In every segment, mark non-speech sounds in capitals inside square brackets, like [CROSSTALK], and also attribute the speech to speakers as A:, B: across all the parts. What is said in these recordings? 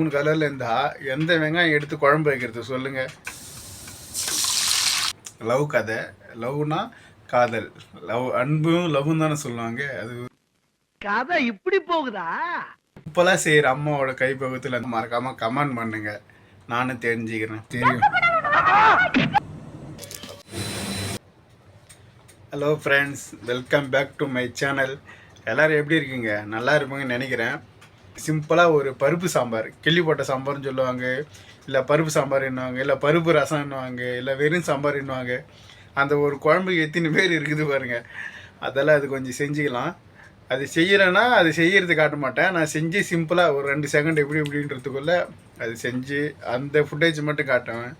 A: மூணு கலரில் இருந்தா எந்த வெங்காயம் எடுத்து குழம்பு வைக்கிறது சொல்லுங்க. லவ் கதை. லவ்னா காதல். லவ் அன்பும் லவ்வும் தானே சொல்லுவாங்க. அது
B: கதை இப்படி போகுதா?
A: இப்போலாம் செய்கிற அம்மாவோட கைப்பகத்தில் மறக்காம கமெண்ட் பண்ணுங்க. நானும் தெரிஞ்சுக்கிறேன். தெரியும். Hello friends welcome back to my channel எல்லோரும் எப்படி இருக்கீங்க? நல்லா இருப்பீங்கன்னு நினைக்கிறேன். சிம்பிளாக ஒரு பருப்பு சாம்பார். கிள்ளி போட்ட சாம்பார்னு சொல்லுவாங்க இல்லை பருப்பு சாம்பார் என்னவாங்க இல்லை பருப்பு ரசம் என்னவாங்க இல்லை வெறும் சாம்பார் என்னவாங்க அந்த ஒரு குழம்புக்கு எத்தனை பேர் இருக்குது பாருங்கள் அதெல்லாம் அது கொஞ்சம் செஞ்சுக்கலாம். அது செய்கிறேன்னா அது செய்கிறது காட்ட மாட்டேன். நான் செஞ்சு சிம்பிளாக ஒரு ரெண்டு செகண்ட் எப்படி எப்படின்றதுக்குள்ளே அது செஞ்சு அந்த ஃபுட்டேஜ் மட்டும் காட்டுவேன்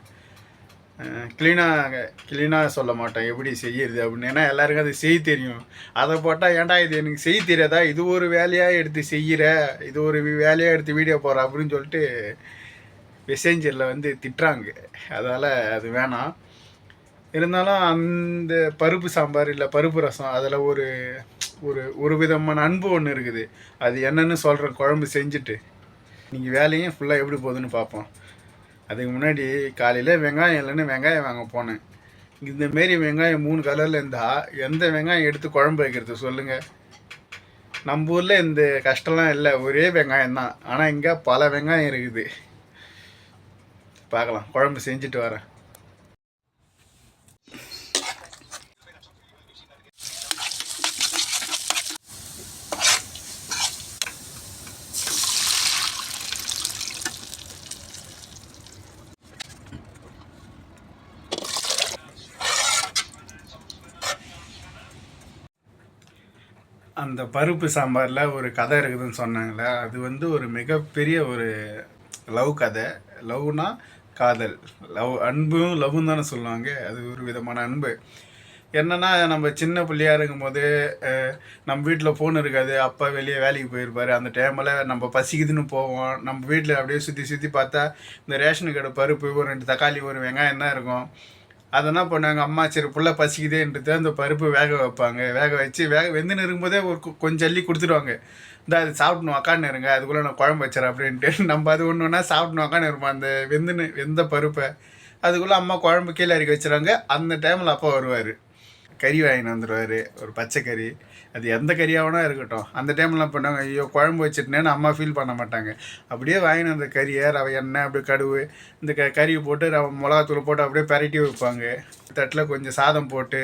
A: க்ளீனாக க்ளீனாக சொல்ல மாட்டேன். எப்படி செய்யறது அப்படின்னு. ஏன்னா எல்லாருக்கும் அது செய்ய தெரியும். அதை போட்டால் ஏன்டா இது? எனக்கு செய்ய தெரியாதா? இது ஒரு வேலையாக எடுத்து செய்கிற இது ஒரு வேலையாக எடுத்து வீடியோ போகிற அப்படின்னு சொல்லிட்டு மெசேஞ்சரில் வந்து திட்டுறாங்க. அதால் அது வேணாம். இருந்தாலும் அந்த பருப்பு சாம்பார் இல்லை பருப்பு ரசம் அதில் ஒரு ஒரு ஒரு விதமான அன்பு ஒன்று இருக்குது. அது என்னன்னு சொல்கிறேன் குழம்பு செஞ்சுட்டு. நீங்கள் வேலையும் ஃபுல்லாக எப்படி போகுதுன்னு பார்ப்போம் அதுக்கு முன்னாடி காலையில் வெங்காயம் இல்லைன்னு வெங்காயம் வாங்க போனேன். இந்த மாரி வெங்காயம் மூணு கலரில் இருந்தால் எந்த வெங்காயம் எடுத்து குழம்பு வைக்கிறது சொல்லுங்கள் நம்ம ஊரில் இந்த கஷ்டம்லாம் இல்லை ஒரே வெங்காயம் தான். ஆனால் இங்கே பல வெங்காயம் இருக்குது. பார்க்கலாம் குழம்பு செஞ்சுட்டு வரேன். அந்த பருப்பு சாம்பாரில் ஒரு கதை இருக்குதுன்னு சொன்னாங்களே அது வந்து ஒரு மிகப்பெரிய ஒரு லவ் கதை. லவ்னா காதல். லவ் அன்பும் லவ்வும் தானே சொல்லுவாங்க. அது ஒரு விதமான அன்பு. என்னன்னா நம்ம சின்ன பிள்ளையா இருக்கும்போது நம்ம வீட்டில் ஃபோன் இருக்காது. அப்பா வெளியே வேலைக்கு போயிருப்பார். அந்த டைமில் நம்ம பசிக்குதுன்னு போவோம். நம்ம வீட்டில் அப்படியே சுற்றி சுற்றி பார்த்தா இந்த ரேஷன் கடை பருப்பு ஒரு ரெண்டு தக்காளி ஒரு வெங்காயம் தான் இருக்கும். அதை என்ன பண்ணுவாங்க? அம்மா சரி புள்ள பசிக்குதேன்றது அந்த பருப்பு வேக வைப்பாங்க. வேக வச்சு வேக வெந்துன்னு இருக்கும்போதே ஒரு கொஞ்சம் அள்ளி கொடுத்துருவாங்க இந்த அது சாப்பிடணும் உக்காந்து இருங்க அதுக்குள்ளே நான் குழம்பு வச்சுறேன் அப்படின்ட்டு. [LAUGHS] நம்ம அது ஒன்று ஒன்றா சாப்பிடணும் உக்காந்து இருப்போம். அந்த வெந்துன்னு வெந்த பருப்பை. அதுக்குள்ளே அம்மா குழம்பு கீழே இறக்கி வச்சுருவாங்க அந்த டைமில் அப்பா வருவார். கறி வாங்கிட்டு வந்துடுவார் ஒரு பச்சை கறி. அது எந்த கறியாகனா இருக்கட்டும். அந்த டைம்ல பண்ணாங்க ஐயோ குழம்பு வச்சுட்டேன்னு அம்மா ஃபீல் பண்ண மாட்டாங்க. அப்படியே வாங்கினு அந்த கறியை ரவை எண்ணெய் அப்படியே கடுவு இந்த க கறியை போட்டு ரவை மிளகாத்தூள் போட்டு அப்படியே பரட்டி வைப்பாங்க. தட்டில் கொஞ்சம் சாதம் போட்டு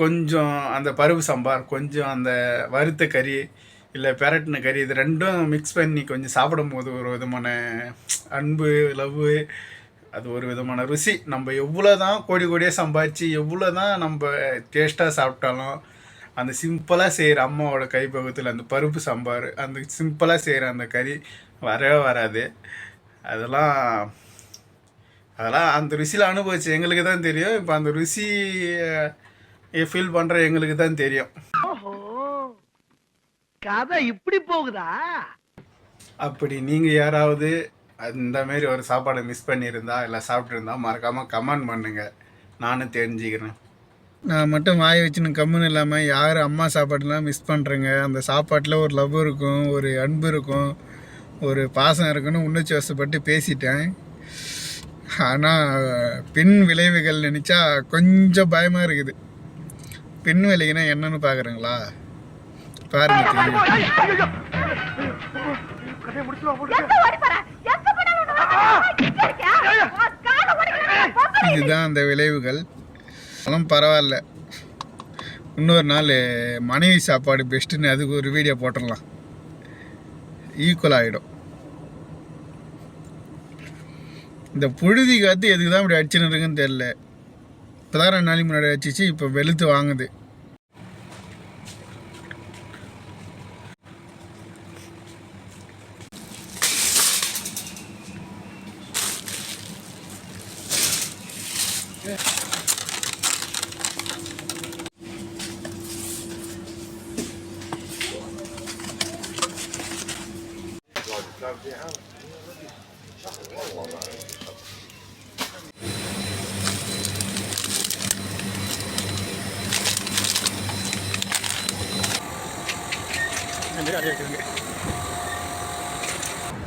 A: கொஞ்சம் அந்த பருப்பு சாம்பார் கொஞ்சம் அந்த வறுத்த கறி இல்லை பெரட்டின கறி இது ரெண்டும் மிக்ஸ் பண்ணி கொஞ்சம் சாப்பிடும்போது ஒரு விதமான அன்பு லவ்வு அது ஒரு விதமான ருசி. நம்ம எவ்வளோ தான் கோடி கோடியாக சம்பாதிச்சு எவ்வளோ தான் நம்ம டேஸ்ட்டாக சாப்பிட்டாலும் அந்த சிம்பிளாக செய்கிற அம்மாவோட கைப்பகத்தில் அந்த பருப்பு சாம்பார் அந்த சிம்பிளாக செய்கிற அந்த கறி வரவே வராது. அதெல்லாம் அதெல்லாம் அந்த ருசியில் அனுபவிச்சு எங்களுக்கு தான் தெரியும். இப்போ அந்த ருசியை ஃபீல் பண்ணுற எங்களுக்கு தான் தெரியும்.
B: கதை இப்படி போகுதா?
A: அப்படி நீங்கள் யாராவது அந்த மாரி ஒரு சாப்பாடை மிஸ் பண்ணியிருந்தா இல்லை சாப்பிட்ருந்தா மறக்காமல் கமெண்ட் பண்ணுங்க. நானும் தெரிஞ்சுக்கிறேன். நான் மட்டும் வாய் வச்சுன்னு கம்முன்னு இல்லாமல் யார் அம்மா சாப்பாடுலாம் மிஸ் பண்ணுறேங்க அந்த சாப்பாட்டில் ஒரு லவ் இருக்கும் ஒரு அன்பு இருக்கும் ஒரு பாசம் இருக்குன்னு உணர்ச்சி வசப்பட்டு பேசிட்டேன். ஆனால் பின் விளைவுகள் நினச்சா கொஞ்சம் பயமாக இருக்குது. பின் விளைவுனா என்னன்னு பார்க்குறீங்களா பாருங்க இதுதான் அந்த விளைவுகள். அதெல்லாம் பரவாயில்ல. இன்னொரு நாள் மனைவி சாப்பாடு பெஸ்ட்டுன்னு அதுக்கு ஒரு வீடியோ போட்டுடலாம். ஈக்குவல் ஆகிடும் இந்த புழுதி காத்து எதுக்கு தான் இப்படி அடிச்சுன்னு இருக்குன்னு தெரில இப்போ தான் ரெண்டு நாளைக்கு முன்னாடி அடிச்சிச்சு இப்போ வெளுத்து வாங்குது.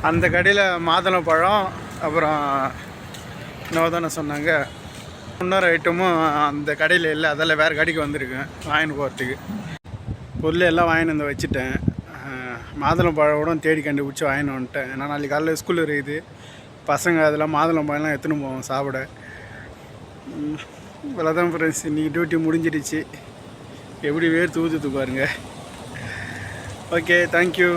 A: அந்த கடையில் மாதுளம் பழம் அப்புறம் இன்னொரு சொன்னாங்க. இன்னொரு ஐட்டமும் அந்த கடையில் இல்லை அதெல்லாம் வேறு கடைக்கு வந்திருக்கேன் வாங்கின்னு போகிறதுக்கு பொருள் எல்லாம் வாங்கின்னு வந்து வச்சுட்டேன். மாதுளம்பழம் கூட தேடி கண்டுபிடிச்சி வாங்கின்னு வந்துட்டேன். ஏன்னா நாளைக்கு காலையில் ஸ்கூல் இருக்குது. பசங்க அதெல்லாம் மாதுளம்பழம்லாம் எடுத்துன்னு போவோம் சாப்பிட. ம், இவ்வளோதான் ஃப்ரெண்ட்ஸ் இன்றைக்கி டியூட்டி முடிஞ்சிடுச்சு. எப்படி வேர் தூத்துட்டு பாருங்க ஓகே தேங்க்யூ